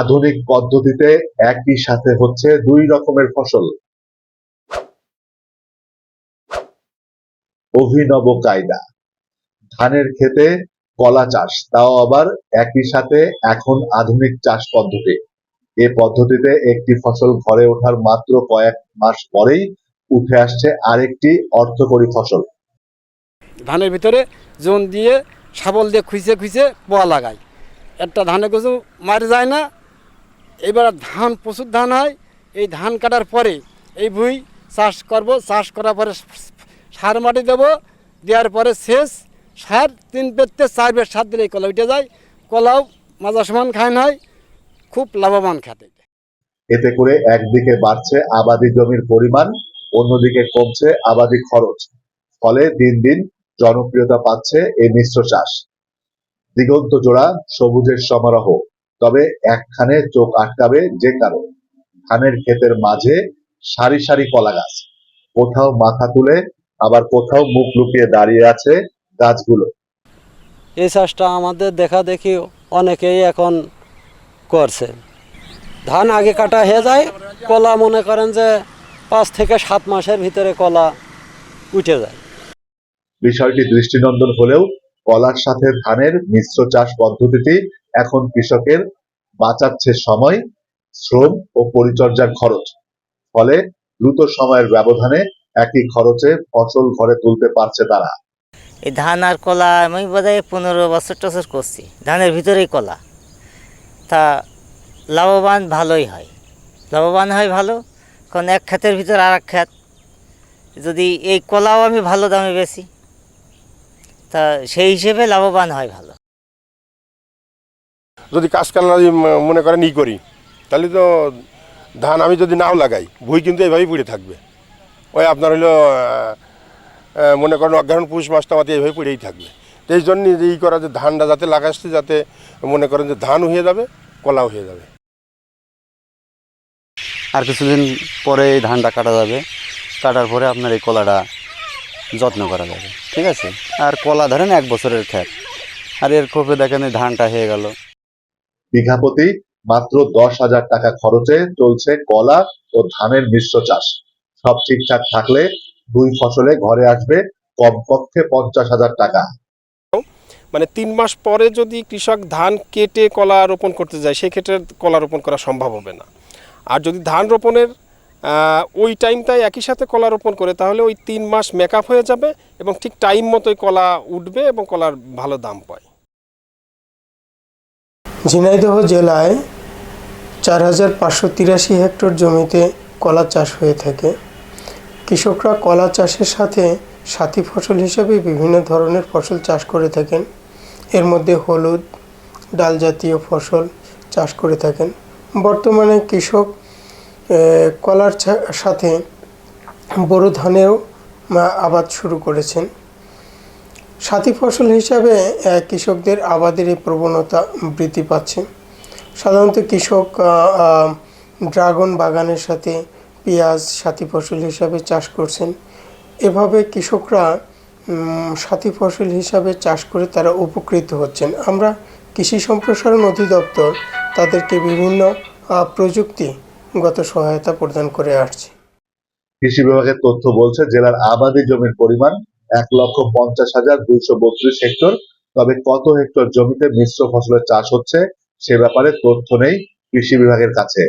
আধুনিক পদ্ধতিতে একই সাথে হচ্ছে দুই রকমের ফসল। অভিনব কায়দা। ধানের ক্ষেতে কলা চাষ, তাও আবার একই সাথে এখন আধুনিক চাষ পদ্ধতি। এ পদ্ধতিতে একটি ফসল ঘরে ওঠার মাত্র কয়েক মাস পরেই উঠে আসছে আরেকটি অর্থকরী ফসল। ধানের ভিতরে জোন দিয়ে শাবল দিয়ে খুঁজে খুঁজে পোয়া লাগায়। একটা ধানে কিছু মারি যায় না এবার ধান, প্রচুর ধান হয়। এই ধান কাটার পরে এই ভুই চাষ করব। চাষ করার পরে সার মাটি দেবো। দেওয়ার পরে শেষ সার, তিন পেতে চার বের সার দিলেই কলা উঠে যায়। কলাও মাজা সমান খায় হয় খুব লাভবান খাতে। এতে করে একদিকে বাড়ছে আবাদি জমির পরিমাণ, অন্যদিকে কমছে আবাদি খরচ। ফলে দিন দিন জনপ্রিয়তা পাচ্ছে এই মিশ্র চাষ। দিগন্ত জোড়া, সবুজের সমারোহ। তবে একখানে চোখ আটকাবে যে কারও। ধানের ক্ষেতের মাঝে সারি সারি কলা গাছ। কোথাও মাথা তুলে আবার কোথাও মুখ লুকিয়ে দাঁড়িয়ে আছে গাছগুলো। এই চাষটা আমাদের দেখা দেখি অনেকেই এখন করছে। ধান আগে কাটা হয়ে যায় কলা মনে করেন যে পাঁচ থেকে সাত মাসের ভিতরে কলা উঠে যায়। বিষয়টি দৃষ্টিনন্দন হলেও কলার সাথে ধানের মিশ্র চাষ পদ্ধতিটি এখন কৃষকের বাঁচাচ্ছে সময়, শ্রম ও পরিচর্যার খরচ। ফলে দ্রুত সময়ের ব্যবধানে একই খরচে ফসল ঘরে তুলতে পারছে তারা। এই ধান আর কলা আমি বোধহয় পনেরো বছর টছর করছি। ধানের ভিতরেই কলা। তা লাভবান ভালোই হয়। লাভবান হয় ভালো, কারণ এক ক্ষেতের ভিতর আর এক ক্ষেত। যদি এই কলাও আমি ভালো দামে বেশি তা সেই হিসেবে লাভবান হয় ভালো। যদি কাজকালনা যদি মনে করেন ই করি, তাহলে তো ধান আমি যদি নাও লাগাই, ভুই কিন্তু এইভাবেই পড়ে থাকবে। ওই আপনার হইল মনে করেন অজ্ঞান পুষ মাসটা আমাদের এইভাবে পড়েই থাকবে। এই জন্য ই করা যে ধানটা যাতে লাগাচ্ছে, যাতে মনে করেন যে ধানও হয়ে যাবে, কলাও হয়ে যাবে। আর কিছুদিন পরে এই ধানটা কাটা যাবে। কাটার পরে আপনার এই কলাটা যত্ন করা যাবে। ঠিক আছে? আর কলা ধরেন এক বছরের ক্ষেত আর এর খোপে দেখেন এই ধানটা হয়ে গেল। বিঘা প্রতি মাত্র দশ হাজার টাকা খরচে চলছে কলা ও ধানের মিশ্র চাষ। সব ঠিকঠাক থাকলে দুই ফসলে ঘরে আসবে কমপক্ষে পঞ্চাশ হাজার টাকা। মানে তিন মাস পরে যদি কৃষক ধান কেটে কলা রোপণ করতে যায়, সেক্ষেত্রে কলা রোপণ করা সম্ভব হবে না। আর যদি ধান রোপণের ওই টাইমটাই একই সাথে কলা রোপণ করে, তাহলে ওই তিন মাস মেকআপ হয়ে যাবে এবং ঠিক টাইম মতোই কলা উঠবে এবং কলার ভালো দাম পায়। ঝিনাইদহ জেলায় চার হাজার পাঁচশো তিরাশি হেক্টর জমিতে কলা চাষ হয়ে থাকে। কৃষকরা কলা চাষের সাথে সাথী ফসল হিসেবে বিভিন্ন ধরনের ফসল চাষ করে থাকেন। এর মধ্যে হলুদ, ডাল জাতীয় ফসল চাষ করে থাকেন। বর্তমানে কৃষক কলার সাথে বোরো ধানেরও আবাদ শুরু করেছেন। সাথী ফসল হিসাবে কৃষকদের আবাদের এই প্রবণতা বৃদ্ধি পাচ্ছে। সাধারণত কৃষক ড্রাগন বাগানের সাথে পেঁয়াজ সাথী ফসল হিসাবে চাষ করছেন। এভাবে কৃষকরা সাথী ফসল হিসাবে চাষ করে তারা উপকৃত হচ্ছেন। আমরা কৃষি সম্প্রসারণ অধিদপ্তর তাদেরকে বিভিন্ন প্রযুক্তিগত সহায়তা প্রদান করে আসছে। কৃষি বিভাগের তথ্য বলছে, জেলার আবাদি জমির পরিমাণ এক লক্ষ পঞ্চাশ হাজার দুইশো বত্রিশ হেক্টর। তবে কত হেক্টর জমিতে মিশ্র ফসলের চাষ হচ্ছে সে ব্যাপারে তথ্য নেই কৃষি বিভাগের কাছে।